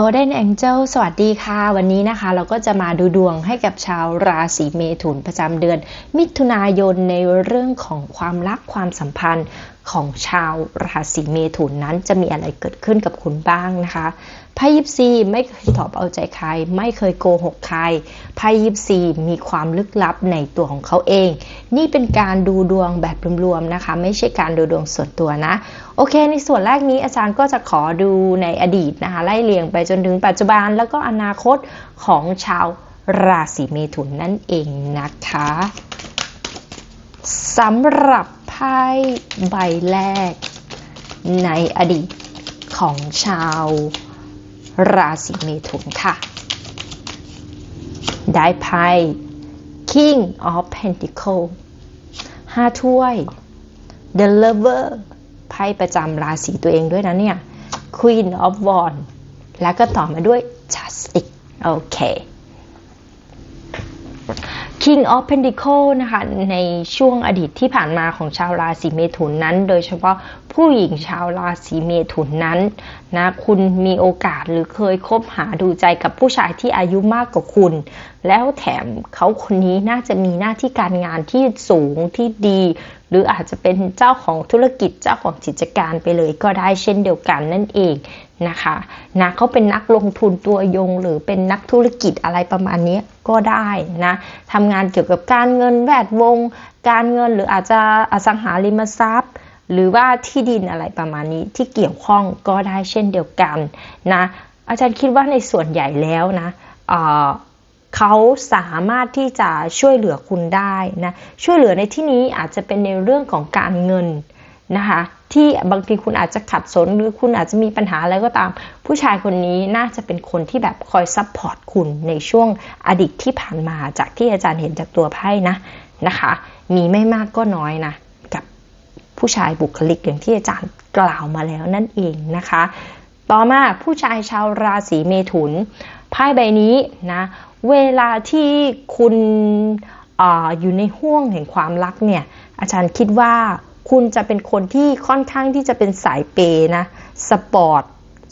Golden Angel สวัสดีค่ะ วันนี้นะคะ เราก็จะมาดูดวงให้กับชาวราศีเมถุนประจำเดือน มิถุนายนในเรื่องของความรักความสัมพันธ์ ของชาวราศีเมถุนนั้นจะมีอะไรเกิดขึ้นกับคุณบ้างนะคะไพ่ยิปซีไม่เคยตอบเอาใจใคร ไม่เคยโกหกใครไพ่ยิปซีมีความลึกลับในตัวของเขาเอง นี่เป็นการดูดวงแบบรวมๆนะคะ ไม่ใช่การดูดวงส่วนตัวนะ โอเค ในส่วนแรกนี้อาจารย์ก็จะขอดูในอดีตนะคะไล่เรียงไปจนถึงปัจจุบันแล้วก็อนาคตของชาวราศีเมถุนนั่นเองนะคะ สำหรับไพ่ใบแรก ในอดีตของชาวราศีเมถุนค่ะ ได้ไพ่ King of Pentacles ห้าถ้วย The Lover ไพ่ประจำราศีตัวเองด้วยนะเนี่ย Queen of Wands แล้วก็ต่อมาด้วย Justice โอเค King of Pentacles นะคะในช่วงอดีตที่ผ่านมาของชาวราศีเมถุนนั้น โดยเฉพาะผู้หญิงชาวราศีเมถุนนั้นนะคุณมีโอกาสหรือเคยคบหาดูใจกับผู้ชายที่อายุมากกว่าคุณ แล้วแถมเขาคนนี้น่าจะมีหน้าที่การงานที่สูงที่ดี หรืออาจจะเป็นเจ้าของธุรกิจเจ้าของกิจการไปเลยก็ได้เช่นเดียวกันนั่นเองนะคะนะเขาเป็นนักลงทุนตัวยง หรือเป็นนักธุรกิจอะไรประมาณนี้ก็ได้นะทำงานเกี่ยวกับการเงินแวดวง การเงินหรืออาจจะอสังหาริมทรัพย์ หรือว่าที่ดินอะไรประมาณนี้ที่เกี่ยวข้องก็ได้เช่นเดียวกันนะอาจารย์คิดว่าในส่วนใหญ่แล้วนะ เขาสามารถที่จะช่วยเหลือคุณได้นะช่วยเหลือในที่นี้อาจจะเป็นในเรื่องของการเงินนะคะที่บางทีคุณอาจจะขัดสนหรือคุณอาจจะมีปัญหาอะไรก็ตาม ผู้ชายคนนี้น่าจะเป็นคนที่แบบคอยซัพพอร์ตคุณในช่วงอดีตที่ผ่านมาจากที่อาจารย์เห็นจากตัวไพ่นะนะคะ มีไม่มากก็น้อยนะ กับผู้ชายบุคลิกอย่างที่อาจารย์กล่าวมาแล้วนั่นเองนะคะ ต่อมาผู้ชายชาวราศีเมถุนไพ่ใบนี้นะ เวลาที่คุณออยู่ในห่วงแห่งความรักเนี่ย อาจารย์คิดว่าคุณจะเป็นคนที่ค่อนข้างที่จะเป็นสายเปนะ สปอร์ต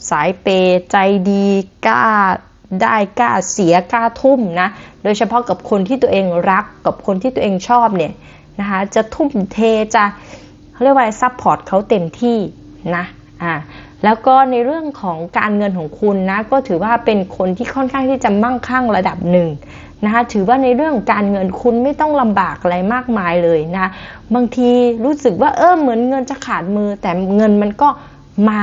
สายเป ใจดีกล้าได้กล้าเสียกล้าทุ่มนะ โดยเฉพาะกับคนที่ตัวเองรักกับคนที่ตัวเองชอบเนี่ยนะคะจะทุ่มเทจะเขาเรียกว่าซัพพอร์ตเขาเต็มที่นะอ่า แล้วก็ในเรื่องของการเงินของคุณนะก็ถือว่าเป็นคนที่ค่อนข้างที่จะมั่งคั่งระดับหนึ่งนะคะถือว่าในเรื่องการเงินคุณไม่ต้องลำบากอะไรมากมายเลยนะบางทีรู้สึกว่าเออเหมือนเงินจะขาดมือ แต่เงินมันก็มา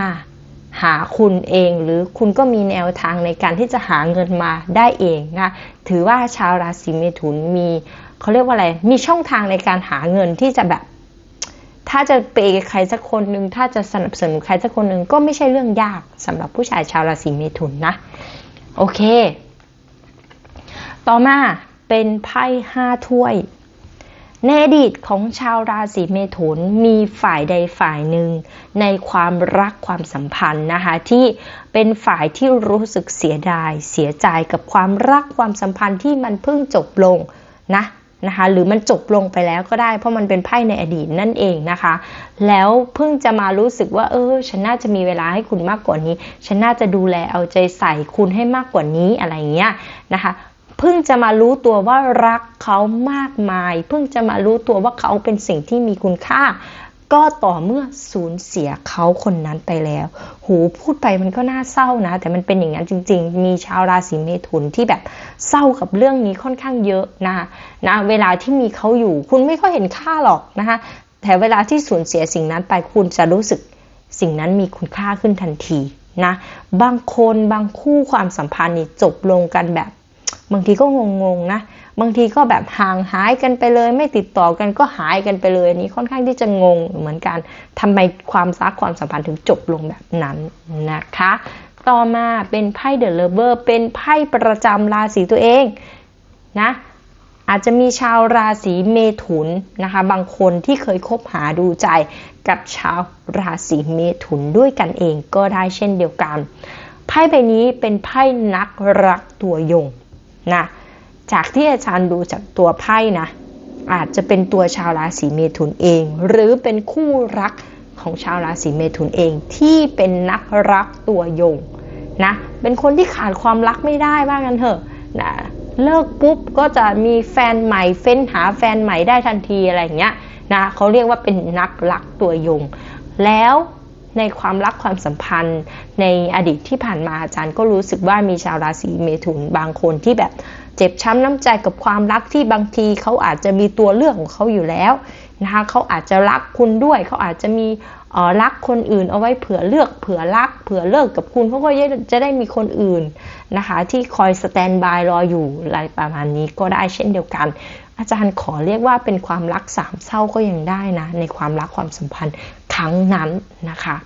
หาคุณเองหรือคุณก็มีแนวทางในการที่จะหาเงินมาได้เองนะถือว่าชาวราศีเมถุนมีเขาเรียกว่าอะไรมีช่องทางในการหาเงินที่จะแบบ ถ้าจะเปย์ใครสักคนหนึ่งถ้าจะสนับสนุนใครสักคนหนึ่งก็ไม่ใช่เรื่องยากสำหรับผู้ชายชาวราศีเมถุนนะ โอเค ต่อมาเป็นไพ่ห้าถ้วยในอดีตของชาวราศีเมถุนมีฝ่ายใดฝ่ายหนึ่งในความรักความสัมพันธ์นะคะที่เป็นฝ่ายที่รู้สึกเสียดาย เสียใจกับความรักความสัมพันธ์ที่มันเพิ่งจบลงนะ นะคะ หรือมันจบลงไปแล้วก็ได้ เพราะมันเป็นไพ่ในอดีตนั่นเองนะคะ แล้วเพิ่งจะมารู้สึกว่า เออ ฉันน่าจะมีเวลาให้คุณมากกว่านี้ ฉันน่าจะดูแลเอาใจใส่คุณให้มากกว่านี้อะไรเงี้ยนะคะเพิ่งจะมารู้ตัวว่ารักเขามากมาย เพิ่งจะมารู้ตัวว่าเขาเป็นสิ่งที่มีคุณค่า ก็ต่อเมื่อสูญเสียเขาคนนั้นไปแล้ว หูพูดไปมันก็น่าเศร้านะ แต่มันเป็นอย่างนั้นจริง ๆ มีชาวราศีเมถุนที่แบบเศร้ากับเรื่องนี้ค่อนข้างเยอะนะนะเวลาที่มีเขาอยู่ คุณไม่ค่อยเห็นค่าหรอกนะคะแต่เวลาที่สูญเสียสิ่งนั้นไปคุณจะรู้สึกสิ่งนั้นมีคุณค่าขึ้นทันทีนะบางคนบางคู่ความสัมพันธ์นี่จบลงกันแบบ บางทีก็งงๆนะ บางทีก็แบบห่างหายกันไปเลย ไม่ติดต่อกันก็หายกันไปเลยนี้ค่อนข้างที่จะงงเหมือนกันทำไมความซักความสัมพันธ์ถึงจบลงแบบนั้นนะคะ ต่อมาเป็นไพ่เดอะเลเวอร์เป็นไพ่ประจำราศีตัวเองนะอาจจะมีชาวราศีเมถุนนะคะ บางคนที่เคยคบหาดูใจกับชาวราศีเมถุนด้วยกันเองก็ได้เช่นเดียวกัน ไพ่ใบนี้เป็นไพ่นักรักตัวยงนะ จากที่อาจารย์ดูจากตัวไพ่นะ อาจจะเป็นตัวชาวราศีเมถุนเอง หรือเป็นคู่รักของชาวราศีเมถุนเองที่เป็นนักรักตัวยงนะเป็นคนที่ขาดความรักไม่ได้บ้างกันเถอะนะเลิกปุ๊บก็จะมีแฟนใหม่เฟ้นหาแฟนใหม่ได้ทันทีอะไรอย่างเงี้ยนะเขาเรียกว่าเป็นนักรักตัวยง แล้วในความรักความสัมพันธ์ในอดีตที่ผ่านมาอาจารย์ก็รู้สึกว่ามีชาวราศีเมถุนบางคนที่แบบ เจ็บช้ำน้ำใจกับความรักที่บางทีเขาอาจจะมีตัวเลือกของเขาอยู่แล้วนะคะเขาอาจจะรักคุณด้วย เขาอาจจะมีรักคนอื่นเอาไว้เผื่อเลือกเผื่อรัก เผื่อเลิกกับคุณเขาก็จะได้มีคนอื่นนะคะที่คอยสแตนบายรออยู่อะไรประมาณนี้ก็ได้เช่นเดียวกัน อาจารย์ขอเรียกว่าเป็นความรักสามเศร้าก็ยังได้นะในความรักความสัมพันธ์ครั้งนั้นนะคะ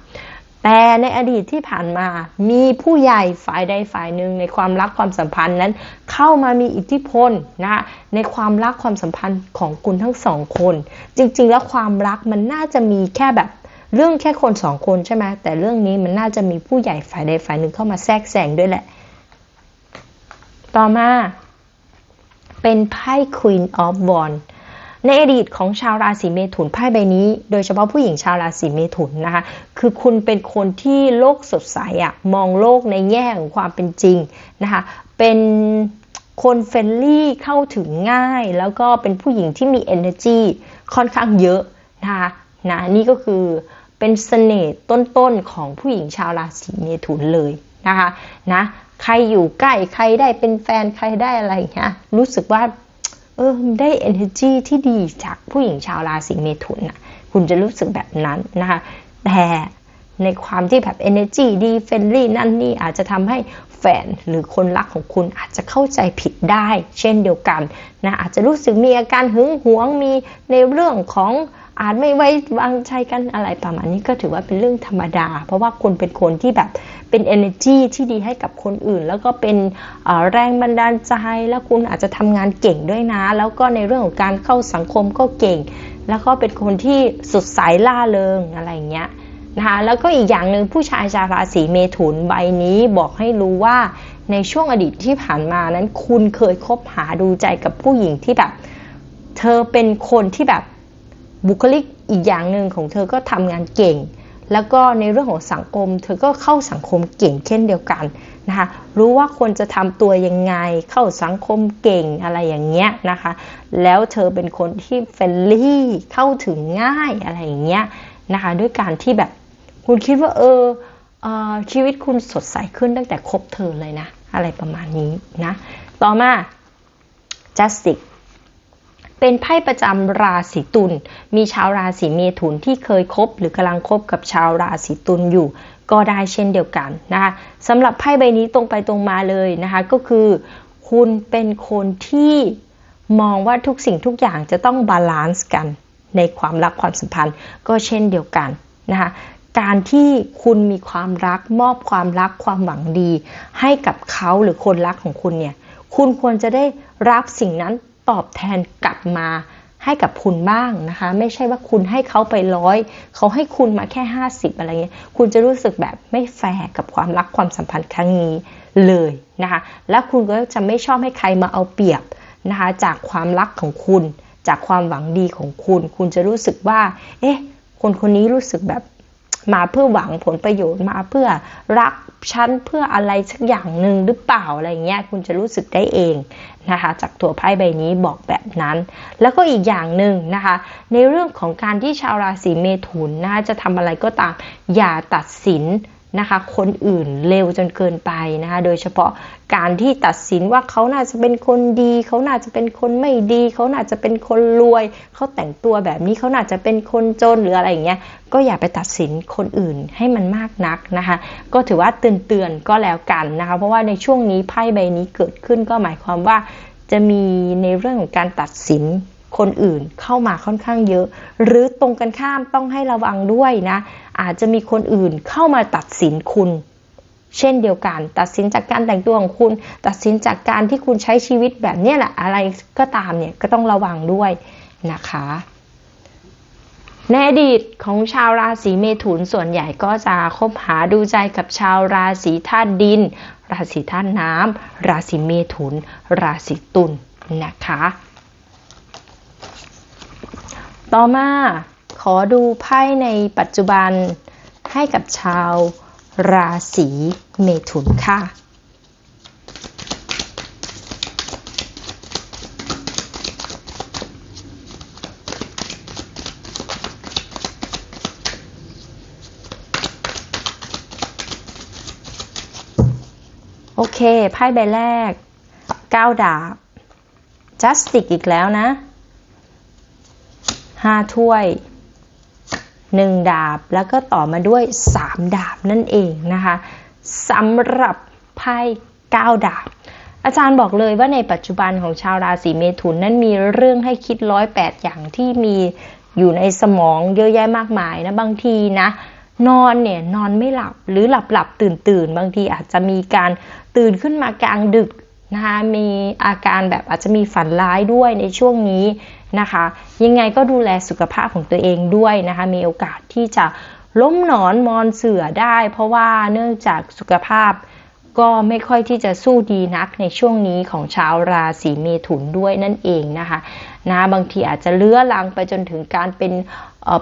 แต่ในอดีตที่ผ่านมา มีผู้ใหญ่ฝ่ายใดฝ่ายหนึ่งในความรักความสัมพันธ์นั้น เข้ามามีอิทธิพลนะในความรักความสัมพันธ์ของคุณทั้งสองคน จริง ๆ แล้วความรักมันน่าจะมีแค่แบบเรื่องแค่คนสองคนใช่ไหมแต่เรื่องนี้มันน่าจะมีผู้ใหญ่ฝ่ายใดฝ่ายหนึ่งเข้ามาแทรกแซงด้วยแหละ ต่อมาเป็นไพ่ Queen of Wands ในอดีตของชาวราศีเมถุนไพ่ใบนี้ โดยเฉพาะผู้หญิงชาวราศีเมถุนนะคะ คือคุณเป็นคนที่โลกสดใสอะมองโลกในแง่ของความเป็นจริงนะคะ เป็นคนเฟรนลี่เข้าถึงง่าย แล้วก็เป็นผู้หญิงที่มี energy ค่อนข้างเยอะนะคะนะนี่ก็คือเป็นเสน่ห์ต้นๆของผู้หญิงชาวราศีเมถุนเลยนะคะนะใครอยู่ใกล้ใครได้เป็นแฟนใครได้อะไรเงี้ยรู้สึกว่า เออได้ energy ที่ดีจากผู้หญิงชาวราศีเมถุนนะคุณจะรู้สึกแบบนั้นนะคะแต่ในความที่แบบ energy ดีเฟรนลี่นั่นนี่อาจจะทำให้แฟนหรือคนรักของคุณอาจจะเข้าใจผิดได้ เช่นเดียวกันนะอาจจะรู้สึกมีอาการหึงหวงมีในเรื่องของ อาจไม่ไว้วางใจกันอะไรประมาณนี้ก็ถือว่าเป็นเรื่องธรรมดา เพราะว่าคุณเป็นคนที่แบบเป็น energy ที่ดีให้กับคนอื่น แล้วก็เป็นแรงบันดาลใจ แล้วคุณอาจจะทำงานเก่งด้วยนะ แล้วก็ในเรื่องของการเข้าสังคมก็เก่ง แล้วก็เป็นคนที่สดใสล่าเริงอะไรเงี้ยนะคะแล้วก็อีกอย่างหนึ่งผู้ชายชาวราศีเมถุนใบนี้บอกให้รู้ว่าในช่วงอดีตที่ผ่านมานั้นคุณเคยคบหาดูใจกับผู้หญิงที่แบบ เธอเป็นคนที่แบบ บุคลิกอีกอย่างหนึ่งของเธอก็ทำงานเก่ง แล้วก็ในเรื่องของสังคม เธอก็เข้าสังคมเก่งเช่นเดียวกันนะคะรู้ว่าควรจะทำตัวยังไงเข้าสังคมเก่งอะไรอย่างเงี้ยนะคะแล้วเธอเป็นคนที่เฟรนลี่เข้าถึงง่ายอะไรอย่างเงี้ยนะคะด้วยการที่แบบคุณคิดว่าเอออชีวิตคุณสดใสขึ้นตั้งแต่คบเธอเลยนะ อะไรประมาณนี้นะ ต่อมา justice เป็นไพ่ประจำราศีตุล มีชาวราศีเมถุนที่เคยคบ หรือกำลังคบกับชาวราศีตุลอยู่ ก็ได้เช่นเดียวกันนะคะสำหรับไพ่ใบนี้ตรงไปตรงมาเลยนะคะก็คือ คุณเป็นคนที่มองว่าทุกสิ่งทุกอย่างจะต้องบาลานซ์กันในความรักความสัมพันธ์ก็เช่นเดียวกันนะคะการที่คุณมีความรักมอบความรักความหวังดี ให้กับเขาหรือคนรักของคุณเนี่ย คุณควรจะได้รับสิ่งนั้น ตอบแทนกลับมาให้กับคุณบ้างนะคะ ไม่ใช่ว่าคุณให้เขาไปร้อยเขาให้คุณมาแค่ 50 อะไรเงี้ยคุณจะรู้สึกแบบไม่แฟร์กับความรักความสัมพันธ์ครั้งนี้เลยนะคะ และคุณก็จะไม่ชอบให้ใครมาเอาเปรียบนะคะ จากความรักของคุณ จากความหวังดีของคุณ คุณจะรู้สึกว่า เอ๊ะ คนคนนี้รู้สึกแบบ มาเพื่อหวังผลประโยชน์มาเพื่อรักฉันเพื่ออะไรสักอย่างหนึ่งหรือเปล่าอะไรเงี้ยคุณจะรู้สึกได้เองนะคะจากตัวไพ่ใบนี้บอกแบบนั้น แล้วก็อีกอย่างหนึ่งนะคะ ในเรื่องของการที่ชาวราศีเมถุนนะคะจะทำอะไรก็ตามอย่าตัดสิน นะคะ คนอื่นเร็วจนเกินไปนะคะ โดยเฉพาะการที่ตัดสินว่าเขาน่าจะเป็นคนดี เขาน่าจะเป็นคนไม่ดี เขาน่าจะเป็นคนรวย เขาแต่งตัวแบบนี้เขาน่าจะเป็นคนจนหรืออะไรอย่างเงี้ยก็อย่าไปตัดสินคนอื่นให้มันมากนักนะคะ ก็ถือว่าเตือนๆก็แล้วกันนะคะ เพราะว่าในช่วงนี้ไพ่ใบนี้เกิดขึ้นก็หมายความว่าจะมีในเรื่องของการตัดสิน คนอื่นเข้ามาค่อนข้างเยอะ หรือตรงกันข้ามต้องให้ระวังด้วยนะ อาจจะมีคนอื่นเข้ามาตัดสินคุณ เช่นเดียวกัน ตัดสินจากการแต่งตัวของคุณ ตัดสินจากการที่คุณใช้ชีวิตแบบนี้แหละอะไรก็ตามเนี่ยก็ต้องระวังด้วยนะคะในอดีตของชาวราศีเมถุนส่วนใหญ่ก็จะคบหาดูใจกับชาวราศีธาตุดิน ราศีธาตุน้ำราศีเมถุน ราศีตุลนนะคะ ต่อมาขอดูไพ่ในปัจจุบันให้กับชาวราศีเมถุนค่ะ โอเค ไพ่ใบแรก 9 ดาบจัสติกอีกแล้วนะ 5ถ้วย1ดาบแล้วก็ต่อมาด้วย3ดาบนั่นเองนะคะสำหรับไพ่9ดาบ อาจารย์บอกเลยว่าในปัจจุบันของชาวราศีเมถุนนั้นมีเรื่องให้คิดร้อยแปดอย่างที่มีอยู่ในสมองเยอะแยะมากมายนะบางทีนะนอนเนี่ยนอนไม่หลับหรือหลับหลับตื่นตื่นบางทีอาจจะมีการตื่นขึ้นมากลางดึกนะคะมีอาการแบบอาจจะมีฝันร้ายด้วยในช่วงนี้ นะคะ ยังไงก็ดูแลสุขภาพของตัวเองด้วยนะคะ มีโอกาสที่จะล้มหนอนมอนเสือได้ เพราะว่าเนื่องจากสุขภาพก็ไม่ค่อยที่จะสู้ดีนักในช่วงนี้ของชาวราศีเมถุนด้วยนั่นเองนะคะนะบางทีอาจจะเลื้อรังไปจนถึงการเป็น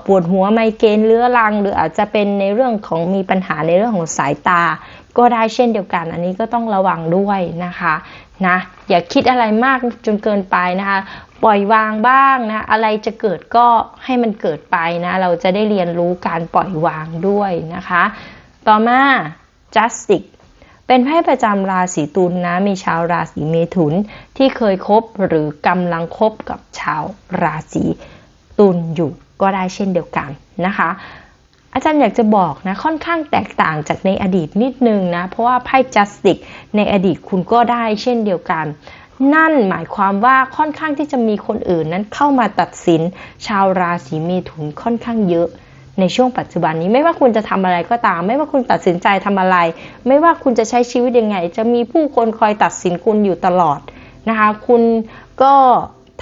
ปวดหัวไมเกรนเลื้อรัง หรืออาจจะเป็นในเรื่องของมีปัญหาในเรื่องของสายตา ก็ได้เช่นเดียวกัน อันนี้ก็ต้องระวังด้วยนะคะนะอย่าคิดอะไรมากจนเกินไปนะคะ ปล่อยวางบ้างนะ อะไรจะเกิดก็ให้มันเกิดไปนะ เราจะได้เรียนรู้การปล่อยวางด้วยนะคะ ต่อมา justice เป็นไพ่ประจำราศีตุลนนะ มีชาวราศีเมถุนที่เคยคบหรือกำลังคบกับชาวราศีตุลอยู่ก็ได้เช่นเดียวกันนะคะ อาจารย์อยากจะบอกนะค่อนข้างแตกต่างจากในอดีตนิดนึงนะ เพราะว่าไพ่จัสติกในอดีตคุณก็ได้เช่นเดียวกัน นั่นหมายความว่าค่อนข้างที่จะมีคนอื่นนั้นเข้ามาตัดสิน ชาวราศีเมถุนค่อนข้างเยอะในช่วงปัจจุบันนี้ไม่ว่าคุณจะทำอะไรก็ตาม ไม่ว่าคุณตัดสินใจทำอะไร ไม่ว่าคุณจะใช้ชีวิตยังไง จะมีผู้คนคอยตัดสินคุณอยู่ตลอดนะคะ คุณก็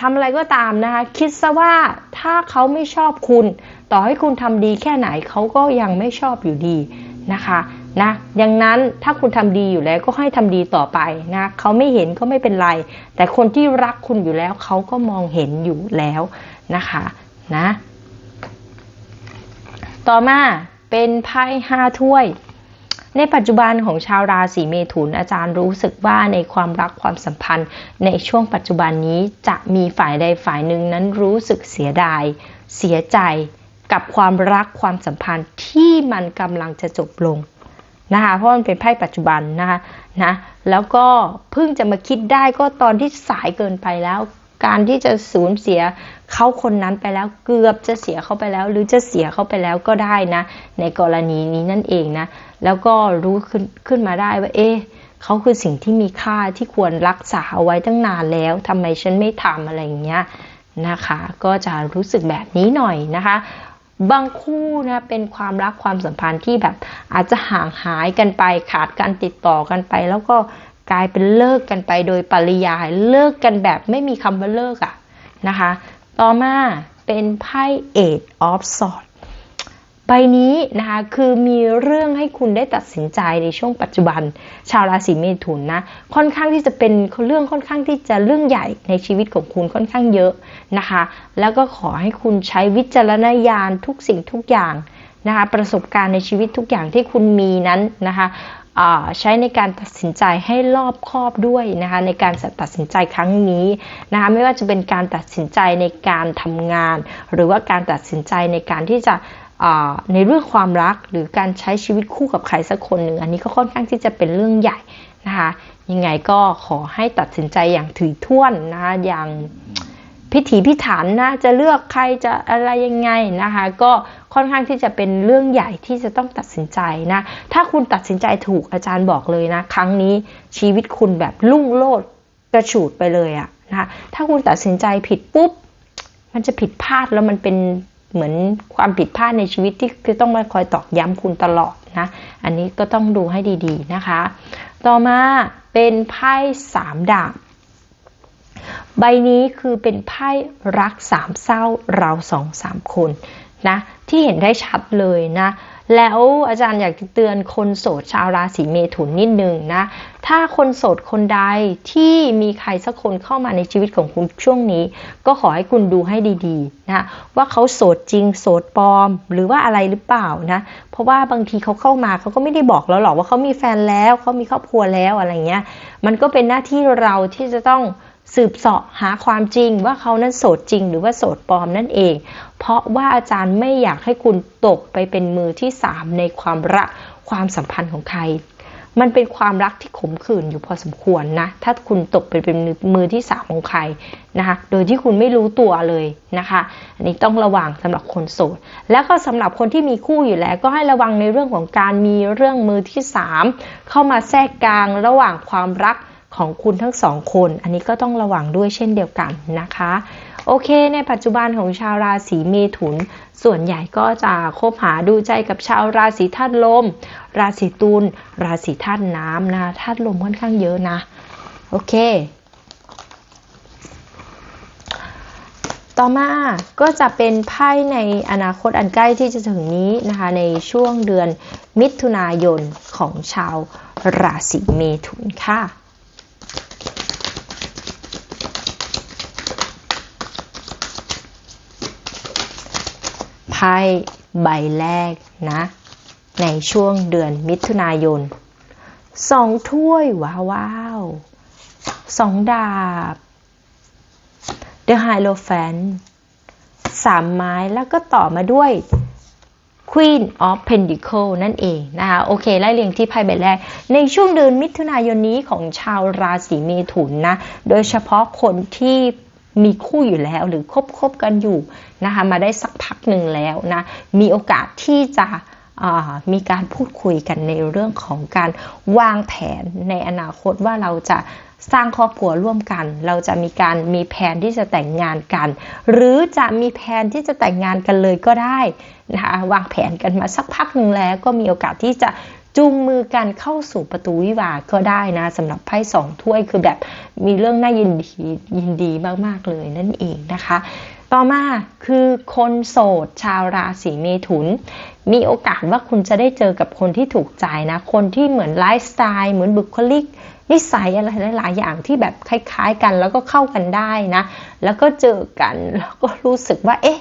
ทำอะไรก็ตามนะคะ คิดซะว่าถ้าเขาไม่ชอบคุณ ต่อให้คุณทำดีแค่ไหนเขาก็ยังไม่ชอบอยู่ดีนะคะ นะดังนั้นถ้าคุณทำดีอยู่แล้วก็ให้ทำดีต่อไปนะเขาไม่เห็นก็ไม่เป็นไร แต่คนที่รักคุณอยู่แล้วเขาก็มองเห็นอยู่แล้วนะคะนะต่อมาเป็นไพ่ห้าถ้วย ในปัจจุบันของชาวราศีเมถุนอาจารย์รู้สึกว่าในความรักความสัมพันธ์ ในช่วงปัจจุบันนี้จะมีฝ่ายใดฝ่ายหนึ่งนั้นรู้สึกเสียดาย เสียใจกับความรักความสัมพันธ์ที่มันกำลังจะจบลง นะคะเพราะมันเป็นไพ่ปัจจุบันนะคะนะแล้วก็เพิ่งจะมาคิดได้ก็ตอนที่สายเกินไปแล้ว การที่จะสูญเสียเขาคนนั้นไปแล้วเกือบจะเสียเขาไปแล้ว หรือจะเสียเขาไปแล้วก็ได้นะ ในกรณีนี้นั่นเองนะแล้วก็รู้ขึ้นขึ้นมาได้ว่าเอ๊ะเขาคือสิ่งที่มีค่าที่ควรรักษาเอาไว้ตั้งนานแล้วทำไมฉันไม่ทำอะไรอย่างเงี้ยนะคะ ก็จะรู้สึกแบบนี้หน่อยนะคะ บางคู่นะเป็นความรักความสัมพันธ์ที่แบบอาจจะห่างหายกันไปขาดการติดต่อกันไป แล้วก็กลายเป็นเลิกกันไปโดยปริยายเลิกกันแบบไม่มีคำว่าเลิกอะนะคะ ต่อมาเป็นไพ่เอ็ดออฟซอด บนี้นะคะคือมีเรื่องให้คุณได้ตัดสินใจในช่วงปัจจุบัน ชาวราศีเมถุนนะค่อนข้างที่จะเป็นเรื่องค่อนข้างที่จะเรื่องใหญ่ในชีวิตของคุณค่อนข้างเยอะนะคะ แล้วก็ขอให้คุณใช้วิจารณญาณทุกสิ่งทุกอย่างนะคะประสบการณ์ในชีวิตทุกอย่างที่คุณมีนั้นนะคะใช้ในการตัดสินใจให้รอบคอบด้วยนะคะในการตัดสินใจครั้งนี้นะคะไม่ว่าจะเป็นการตัดสินใจในการทำงาน หรือว่าการตัดสินใจในการที่จะ ในเรื่องความรักหรือการใช้ชีวิตคู่กับใครสักคนหนึ่งอันนี้ก็ค่อนข้างที่จะเป็นเรื่องใหญ่นะคะยังไงก็ขอให้ตัดสินใจอย่างถือท่วนนะคะอย่างพิถีพิถันนะจะเลือกใครจะอะไรยังไงนะคะก็ค่อนข้างที่จะเป็นเรื่องใหญ่ที่จะต้องตัดสินใจนะถ้าคุณตัดสินใจถูกอาจารย์บอกเลยนะครั้งนี้ชีวิตคุณแบบลุ่งโลดกระฉูดไปเลยอะนะถ้าคุณตัดสินใจผิดปุ๊บมันจะผิดพลาดแล้วมันเป็น เหมือนความผิดพลาดในชีวิตที่คือต้องมาคอยตอกย้ำคุณตลอดนะ อันนี้ก็ต้องดูให้ดีๆนะคะ ต่อมาเป็นไพ่สามดาบใบนี้คือเป็นไพ่รักสามเศร้าเราสองสามคนนะที่เห็นได้ชัดเลยนะ แล้วอาจารย์อยากเตือนคนโสดชาวราศีเมถุนนิดนึงนะ ถ้าคนโสดคนใดที่มีใครสักคนเข้ามาในชีวิตของคุณช่วงนี้ ก็ขอให้คุณดูให้ดีๆนะว่าเขาโสดจริงโสดปลอม หรือว่าอะไรหรือเปล่านะ เพราะว่าบางทีเขาเข้ามาเขาก็ไม่ได้บอกเราหรอกว่าเขามีแฟนแล้วเขามีครอบครัวแล้วอะไรเงี้ย มันก็เป็นหน้าที่เราที่จะต้อง สืบเสาะหาความจริงว่าเขานั้นโสดจริง หรือว่าโสดปลอมนั่นเอง เพราะว่าอาจารย์ไม่อยากให้คุณตกไปเป็นมือที่สามในความรักความสัมพันธ์ของใคร มันเป็นความรักที่ขมขื่นอยู่พอสมควรนะ ถ้าคุณตกเป็นเป็นมือที่สามของใครนะคะ โดยที่คุณไม่รู้ตัวเลยนะคะ อันนี้ต้องระวังสำหรับคนโสด แล้วก็สำหรับคนที่มีคู่อยู่แล้ว ก็ให้ระวังในเรื่องของการมีเรื่องมือที่สามเข้ามาแทรกกลางระหว่างความรัก ของคุณทั้งสองคน อันนี้ก็ต้องระวังด้วยเช่นเดียวกันนะคะ โอเค ในปัจจุบันของชาวราศีเมถุน ส่วนใหญ่ก็จะคบหาดูใจกับชาวราศีธาตุลม ราศีตุลราศีธาตุน้ำนะธาตุลมค่อนข้างเยอะนะ โอเค ต่อมาก็จะเป็นไพ่ในอนาคตอันใกล้ที่จะถึงนี้นะคะ ในช่วงเดือนมิถุนายนของชาวราศีเมถุนค่ะ ไพ่ใบแรกนะ ในช่วงเดือนมิถุนายนสองถ้วยว้าวาวสองดาบ The Hierophant สามไม้แล้วก็ต่อมาด้วย Queen of Pentacle นั่นเองนะคะ โอเค ไล่เรียงที่ไพ่ใบแรก ในช่วงเดือนมิถุนายนนี้ของชาวราศีเมถุนนะ โดยเฉพาะคนที่ มีคู่อยู่แล้วหรือคบคบกันอยู่นะคะมาได้สักพักหนึ่งแล้วนะมีโอกาสที่จะมีการพูดคุยกันในเรื่องของการวางแผนในอนาคตว่าเราจะสร้างครอบครัวร่วมกัน เราจะมีการมีแผนที่จะแต่งงานกัน หรือจะมีแผนที่จะแต่งงานกันเลยก็ได้นะคะวางแผนกันมาสักพักหนึ่งแล้วก็มีโอกาสที่จะ จูงมือกันเข้าสู่ประตูวิวาก็ได้นะสำหรับไพ่สองถ้วยคือแบบมีเรื่องน่ายินดียินดีมากๆเลยนั่นเองนะคะ ต่อมาคือคนโสดชาวราศีเมถุน มีโอกาสว่าคุณจะได้เจอกับคนที่ถูกใจนะ คนที่เหมือนไลฟ์สไตล์เหมือนบุคลิกนิสัยอะไรหลายๆอย่างที่แบบคล้าย ๆ กันแล้วก็เข้ากันได้นะ แล้วก็เจอกันแล้วก็รู้สึกว่า เอ๊ะ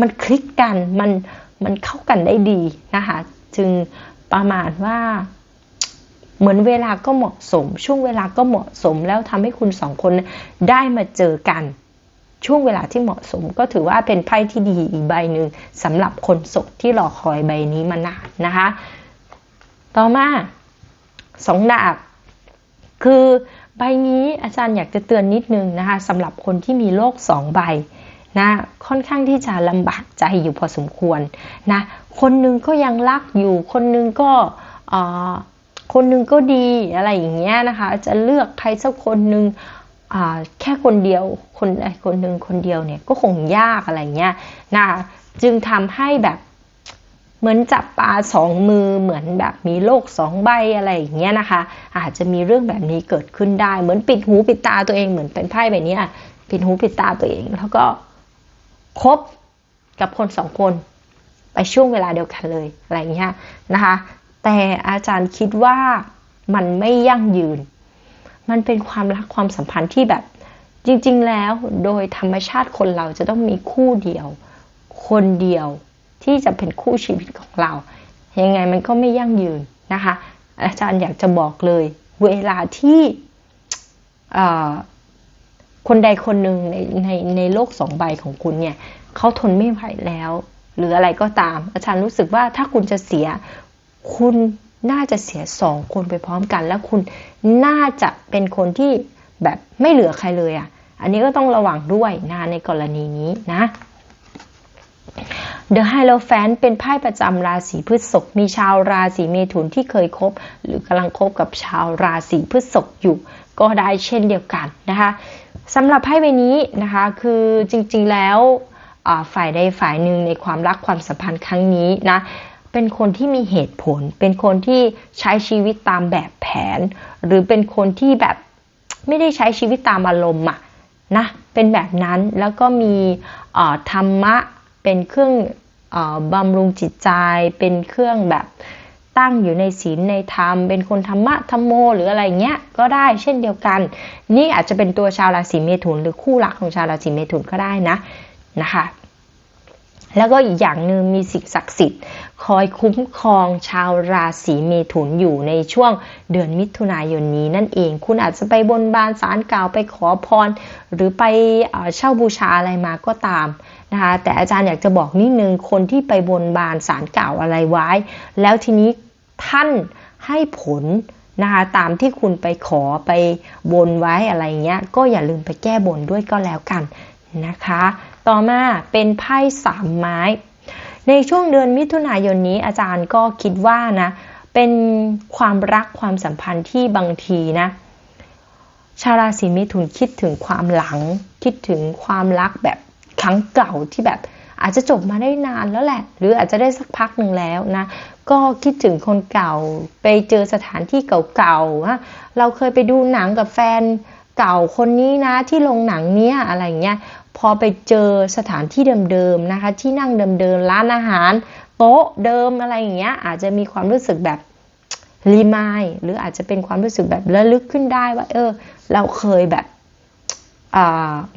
มันคลิกกันมันมันเข้ากันได้ดีนะคะ จึง ประมาณว่า เหมือนเวลาก็เหมาะสม ช่วงเวลาก็เหมาะสมแล้วทำให้คุณสองคนได้มาเจอกัน ช่วงเวลาที่เหมาะสมก็ถือว่าเป็นไพ่ที่ดีอีกใบหนึ่งสำหรับคนโสดที่รอคอยใบนี้มานานนะคะ ต่อมาสองดาบคือใบนี้อาจารย์อยากจะเตือนนิดนึงนะคะสำหรับคนที่มีโลกสองใบ นะค่อนข้างที่จะลำบากใจอยู่พอสมควรนะคนนึงก็ยังรักอยู่ คนนึงก็คนนึงก็ดีอะไรอย่างเงี้ยนะคะจะเลือกใครสักคนนึงแค่คนเดียวคนใดคนหนึ่งคนเดียวเนี่ยก็คงยากอะไรเงี้ยนะคะจึงทำให้แบบเหมือนจับปลาสองมือเหมือนแบบมีโลกสองใบอะไรอย่างเงี้ยนะคะ อาจจะมีเรื่องแบบนี้เกิดขึ้นได้ เหมือนปิดหูปิดตาตัวเองเหมือนเป็นไพ่แบบนี้ปิดหูปิดตาตัวเอง แล้วก็ คบกับคนสองคน ไปช่วงเวลาเดียวกันเลยอะไรเงี้ยนะคะ แต่อาจารย์คิดว่ามันไม่ยั่งยืน มันเป็นความรักความสัมพันธ์ที่แบบจริง ๆ แล้วโดยธรรมชาติคนเราจะต้องมีคู่เดียว คนเดียวที่จะเป็นคู่ชีวิตของเรา ยังไงมันก็ไม่ยั่งยืนนะคะ อาจารย์อยากจะบอกเลย เวลาที่ คนใดคนหนึ่งในในในโลกสองใบของคุณเนี่ยเขาทนไม่ไหวแล้ว หรืออะไรก็ตาม อาจารย์รู้สึกว่าถ้าคุณจะเสีย คุณน่าจะเสียสองคนไปพร้อมกัน แล้วคุณน่าจะเป็นคนที่แบบไม่เหลือใครเลยอะ่ะ อันนี้ก็ต้องระวังด้วยนะในกรณีนี้นะ The Hierophant เป็นไพ่ประจำราศีพฤษภมีชาวราศีเมถุนที่เคยคบ หรือกำลังคบกับชาวราศีพฤษภอยู่ ก็ได้เช่นเดียวกันนะคะสำหรับไพ่ใบนี้นะคะคือจริงๆแล้วฝ่ายใดฝ่ายหนึ่งในความรักความสัมพันธ์ครั้งนี้นะเป็นคนที่มีเหตุผล เป็นคนที่ใช้ชีวิตตามแบบแผน หรือเป็นคนที่แบบไม่ได้ใช้ชีวิตตามอารมณ์อะนะเป็นแบบนั้นแล้วก็มีธรรมะ เป็นเครื่องอบำรุงจิตใจ เป็นเครื่องแบบตั้งอยู่ในศีลในธรรม เป็นคนธรรมะธรรมโม หรืออะไรเงี้ยก็ได้เช่นเดียวกัน นี่อาจจะเป็นตัวชาวราศีเมถุน หรือคู่รักของชาวราศีเมถุนก็ได้นะนะคะ แล้วก็อีกอย่างหนึ่งมีสิ่งศักดิ์สิทธิ์ คอยคุ้มครองชาวราศีเมถุนอยู่ในช่วงเดือนมิถุนายนนี้นั่นเอง คุณอาจจะไปบนบานสารกล่าวไปขอพร หรือไปเช่าบูชาอะไรมาก็ตามนะคะแต่อาจารย์อยากจะบอกนิดนึงคนที่ไปบนบานสารกล่าวอะไรไว้ แล้วทีนี้ท่านให้ผลนะคะตามที่คุณไปขอไปบนไว้อะไรเงี้ยก็อย่าลืมไปแก้บนด้วยก็แล้วกันนะคะ ต่อมาเป็นไพ่สามไม้ ในช่วงเดือนมิถุนายนนี้อาจารย์ก็คิดว่านะ เป็นความรักความสัมพันธ์ที่บางทีนะชาวราศีมิถุนคิดถึงความหลัง คิดถึงความรักแบบครั้งเก่าที่แบบอาจจะจบมาได้นานแล้วแหละ หรืออาจจะได้สักพักหนึ่งแล้วนะ ก็คิดถึงคนเก่าไปเจอสถานที่เก่าๆนะเราเคยไปดูหนังกับแฟนเก่าคนนี้นะที่โรงหนังเนี้ยอะไรเงี้ย พอไปเจอสถานที่เดิมๆนะคะ ที่นั่งเดิมๆร้านอาหาร โต๊ะเดิมอะไรอย่างเงี้ยอาจจะมีความรู้สึกแบบรีมายหรืออาจจะเป็นความรู้สึกแบบระลึกขึ้นได้ว่า เออ เราเคยแบบ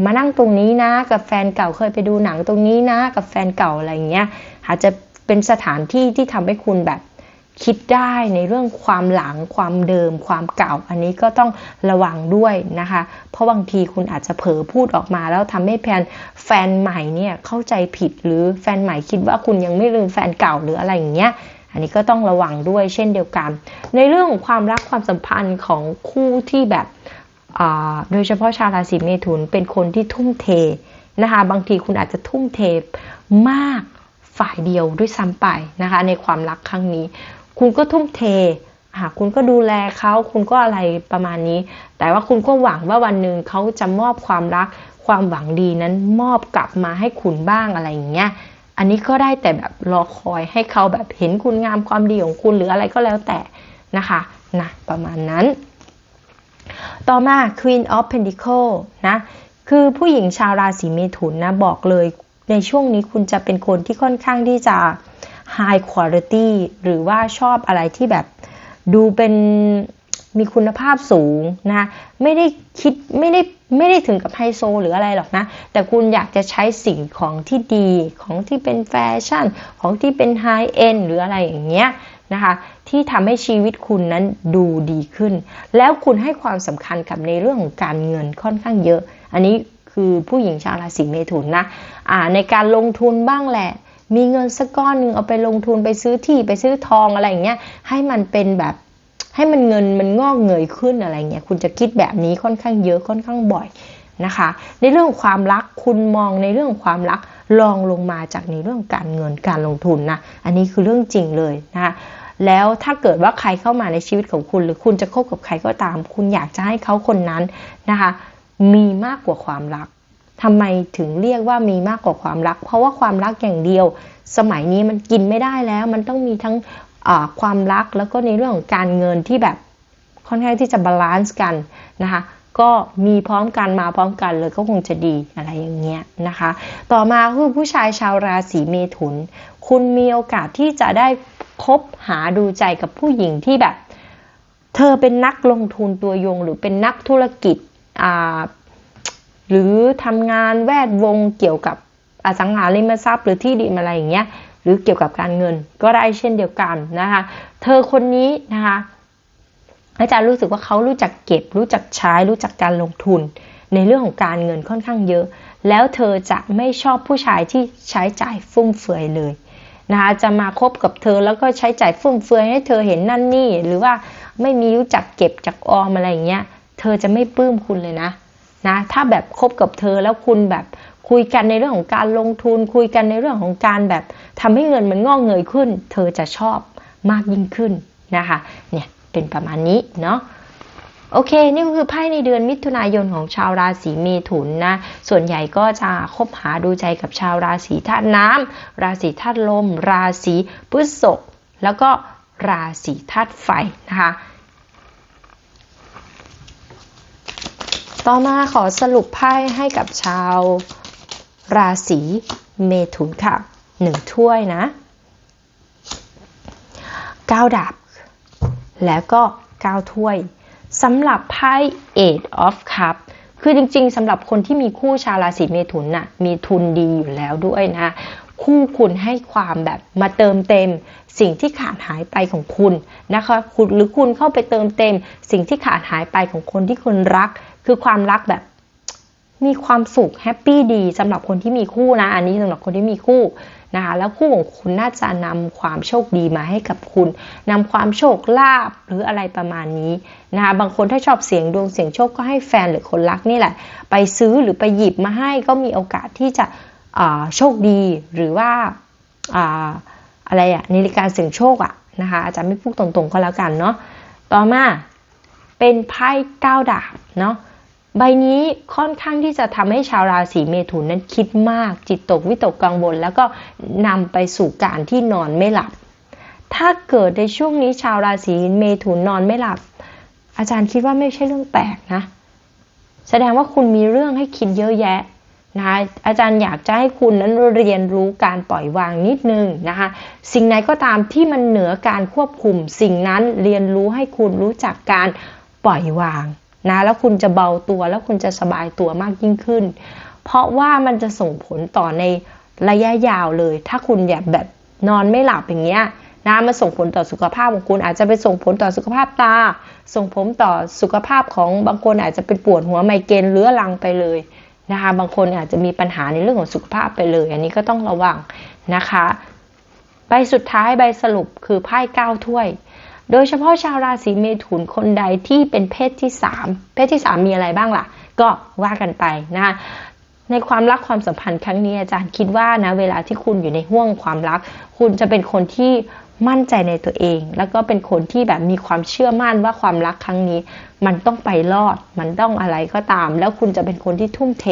มานั่งตรงนี้นะ กับแฟนเก่าเคยไปดูหนังตรงนี้นะ กับแฟนเก่าอะไรเงี้ยอาจจะเป็นสถานที่ที่ทำให้คุณแบบ คิดได้ในเรื่องความหลังความเดิม ความเก่า อันนี้ก็ต้องระวังด้วยนะคะ เพราะบางทีคุณอาจจะเผลอพูดออกมาแล้วทำให้แฟนแฟนใหม่เนี่ยเข้าใจผิดหรือแฟนใหม่คิดว่าคุณยังไม่ลืมแฟนเก่าหรืออะไรอย่างเงี้ยอันนี้ก็ต้องระวังด้วยเช่นเดียวกัน ในเรื่องของความรักความสัมพันธ์ของคู่ที่แบบโดยเฉพาะชาวราศีเมถุนเป็นคนที่ทุ่มเทนะคะบางทีคุณอาจจะทุ่มเทมากฝ่ายเดียวด้วยซ้ำไปนะคะในความรักครั้งนี้ คุณก็ทุ่มเทหาคุณก็ดูแลเขาคุณก็อะไรประมาณนี้ แต่ว่าคุณก็หวังว่าวันหนึ่งเขาจะมอบความรัก ความหวังดีนั้นมอบกลับมาให้คุณบ้างอะไรอย่างเงี้ยอันนี้ก็ได้แต่แบบรอคอยให้เขาแบบเห็นคุณงามความดีของคุณหรืออะไรก็แล้วแต่นะคะนะประมาณนั้น ต่อมา Queen of Pentacle นะคือผู้หญิงชาวราศีเมถุนนะบอกเลยในช่วงนี้คุณจะเป็นคนที่ค่อนข้างที่จะ high quality หรือว่าชอบอะไรที่แบบดูเป็นมีคุณภาพสูงนะไม่ได้คิดไม่ได้ไม่ได้ถึงกับไฮโซหรืออะไรหรอกนะ แต่คุณอยากจะใช้สิ่งของที่ดีของที่เป็นแฟชั่น ของที่เป็นไฮเอ็นหรืออะไรอย่างเงี้ยนะคะที่ทำให้ชีวิตคุณนั้นดูดีขึ้น แล้วคุณให้ความสำคัญกับในเรื่องของการเงินค่อนข้างเยอะ อันนี้คือผู้หญิงชาวราศีเมถุนนะะในการลงทุนบ้างแหละ มีเงินสักก้อนหนึ่งเอาไปลงทุนไปซื้อที่ไปซื้อทองอะไรอย่างเงี้ยให้มันเป็นแบบให้มันเงินมันงอกเงยขึ้นอะไรเงี้ยคุณจะคิดแบบนี้ค่อนข้างเยอะค่อนข้างบ่อยนะคะ ในเรื่องความรักคุณมองในเรื่องความรักลองลงมาจากในเรื่องการเงินการลงทุนนะอันนี้คือเรื่องจริงเลยนะคะแล้วถ้าเกิดว่าใครเข้ามาในชีวิตของคุณ หรือคุณจะคบกับใครก็ตาม คุณอยากจะให้เขาคนนั้นนะคะมีมากกว่าความรัก ทำไมถึงเรียกว่ามีมากกว่าความรัก เพราะว่าความรักอย่างเดียว สมัยนี้มันกินไม่ได้แล้ว มันต้องมีทั้งความรักแล้วก็ในเรื่องของการเงินที่แบบค่อนข้างที่จะบาลานซ์กันนะคะก็มีพร้อมกันมาพร้อมกันเลยก็คงจะดีอะไรอย่างเงี้ยนะคะ ต่อมาคือผู้ชายชาวราศีเมถุน คุณมีโอกาสที่จะได้คบหาดูใจกับผู้หญิงที่แบบ เธอเป็นนักลงทุนตัวยงหรือเป็นนักธุรกิจ หรือทำงานแวดวงเกี่ยวกับอสังหาริมทรัพย์ หรือที่ดินอะไรอย่างเงี้ยหรือเกี่ยวกับการเงินก็ได้เช่นเดียวกันนะคะ เธอคนนี้นะคะอาจารย์รู้สึกว่าเขารู้จักเก็บ รู้จักใช้ รู้จักการลงทุน ในเรื่องของการเงินค่อนข้างเยอะ แล้วเธอจะไม่ชอบผู้ชายที่ใช้จ่ายฟุ่มเฟือยเลยนะคะจะมาคบกับเธอแล้วก็ใช้จ่ายฟุ่มเฟือยให้เธอเห็นนั่นนี่ หรือว่าไม่มีรู้จักเก็บจากออมอะไรอย่างเงี้ย เธอจะไม่ปลื้มคุณเลยนะ นะถ้าแบบคบกับเธอแล้วคุณแบบคุยกันในเรื่องของการลงทุน คุยกันในเรื่องของการแบบทำให้เงินมันงอกเงยขึ้น เธอจะชอบมากยิ่งขึ้นนะคะเนี่ยเป็นประมาณนี้เนาะโอเค นี่ก็คือไพ่ในเดือนมิถุนายนของชาวราศีเมถุนนะ ส่วนใหญ่ก็จะคบหาดูใจกับชาวราศีธาตุน้ำ ราศีธาตุลม ราศีพฤษภแล้วก็ราศีธาตุไฟนะคะ ต่อมาขอสรุปไพ่ให้กับชาวราศีเมถุนค่ะหนึ่งถ้วยนะเก้าดาบแล้วก็เก้าถ้วยสำหรับไพ่ Eight of Cup คือจริงๆสำหรับคนที่มีคู่ชาวราศีเมถุนน่ะมีทุนดีอยู่แล้วด้วยนะ คู่คุณให้ความแบบมาเติมเต็ม สิ่งที่ขาดหายไปของคุณนะคะคุณหรือคุณเข้าไปเติมเต็ม สิ่งที่ขาดหายไปของคนที่คุณรัก คือความรักแบบมีความสุขแฮปปี้ดีสำหรับคนที่มีคู่นะ อันนี้สำหรับคนที่มีคู่นะคะแล้วคู่ของคุณน่าจะนำความโชคดีมาให้กับคุณนำความโชคลาภหรืออะไรประมาณนี้นะคะบางคนถ้าชอบเสียงดวงเสียงโชคก็ให้แฟนหรือคนรักนี่แหละ ไปซื้อหรือไปหยิบมาให้ก็มีโอกาสที่จะ โชคดีหรือว่าอะไรอะนาฬิกาเสียงโชคอะนะคะอาจารย์ไม่พูดตรงๆก็แล้วกันเนาะต่อมาเป็นไพ่เก้าดาบเนาะใบนี้ค่อนข้างที่จะทำให้ชาวราศีเมถุนนั้นคิดมาก จิตตกวิตกกังวล แล้วก็นำไปสู่การที่นอนไม่หลับ ถ้าเกิดในช่วงนี้ชาวราศีเมถุนนอนไม่หลับ อาจารย์คิดว่าไม่ใช่เรื่องแปลกนะ แสดงว่าคุณมีเรื่องให้คิดเยอะแยะ นะคะอาจารย์อยากจะให้คุณนั้นเรียนรู้การปล่อยวางนิดนึงนะคะสิ่งไหนก็ตามที่มันเหนือการควบคุม สิ่งนั้นเรียนรู้ให้คุณรู้จักการปล่อยวางนะแล้วคุณจะเบาตัวแล้วคุณจะสบายตัวมากยิ่งขึ้น เพราะว่ามันจะส่งผลต่อในระยะยาวเลย ถ้าคุณแบบแบบนอนไม่หลับอย่างเงี้ยนะมันส่งผลต่อสุขภาพของคุณอาจจะไปส่งผลต่อสุขภาพตา ส่งผลต่อสุขภาพของบางคนอาจจะเป็นปวดหัวไมเกรนเรื้อรังไปเลย นะคะ บางคนอาจจะมีปัญหาในเรื่องของสุขภาพไปเลย อันนี้ก็ต้องระวังนะคะ ใบสุดท้ายใบสรุปคือไพ่เก้าถ้วย โดยเฉพาะชาวราศีเมถุนคนใดที่เป็นเพศที่3เพศที่3มีอะไรบ้างล่ะ ก็ว่ากันไปนะคะในความรักความสัมพันธ์ครั้งนี้อาจารย์คิดว่านะเวลาที่คุณอยู่ในห่วงความรัก คุณจะเป็นคนที่ มั่นใจในตัวเอง แล้วก็เป็นคนที่แบบมีความเชื่อมั่นว่าความรักครั้งนี้ มันต้องไปรอด มันต้องอะไรก็ตาม แล้วคุณจะเป็นคนที่ทุ่มเท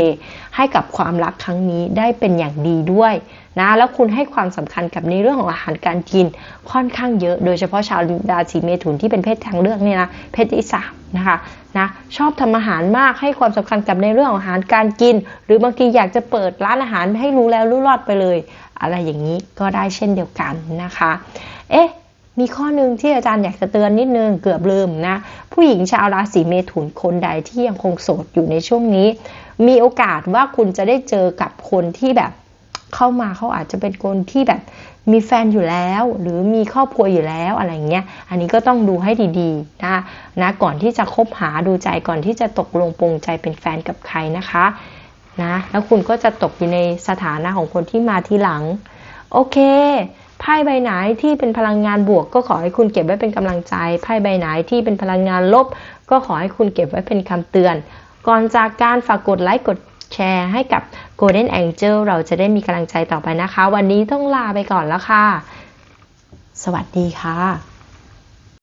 ให้กับความรักครั้งนี้ได้เป็นอย่างดีด้วยนะแล้วคุณให้ความสำคัญกับในเรื่องของอาหารการกินค่อนข้างเยอะ โดยเฉพาะชาวราศีเมถุนที่เป็นเพศทางเลือกเนี่ยนะเพศที่สามนะคะนะชอบทำอาหารมากให้ความสำคัญกับในเรื่องของอาหารการกิน หรือบางทีอยากจะเปิดร้านอาหารให้รู้แล้วรู้รอดไปเลย อะไรอย่างนี้ก็ได้เช่นเดียวกันนะคะ เอ๊ะมีข้อหนึ่งที่อาจารย์อยากจะเตือนนิดนึงเกือบลืมนะ ผู้หญิงชาวราศีเมถุนคนใดที่ยังคงโสดอยู่ในช่วงนี้ มีโอกาสว่าคุณจะได้เจอกับคนที่แบบเข้ามาเขาอาจจะเป็นคนที่แบบมีแฟนอยู่แล้ว หรือมีครอบครัวอยู่แล้วอะไรเงี้ยอันนี้ก็ต้องดูให้ดีๆนะนะก่อนที่จะคบหาดูใจก่อนที่จะตกลงปรงใจเป็นแฟนกับใครนะคะ นะแล้วคุณก็จะตกอยู่ในสถานะของคนที่มาทีหลัง โอเคไพ่ใบไหนที่เป็นพลังงานบวก ก็ขอให้คุณเก็บไว้เป็นกำลังใจไพ่ใบไหนที่เป็นพลังงานลบ ก็ขอให้คุณเก็บไว้เป็นคำเตือน ก่อนจากการฝากกดไลค์กดแชร์ให้กับ Golden Angel เราจะได้มีกำลังใจต่อไปนะคะ วันนี้ต้องลาไปก่อนแล้วค่ะ สวัสดีค่ะ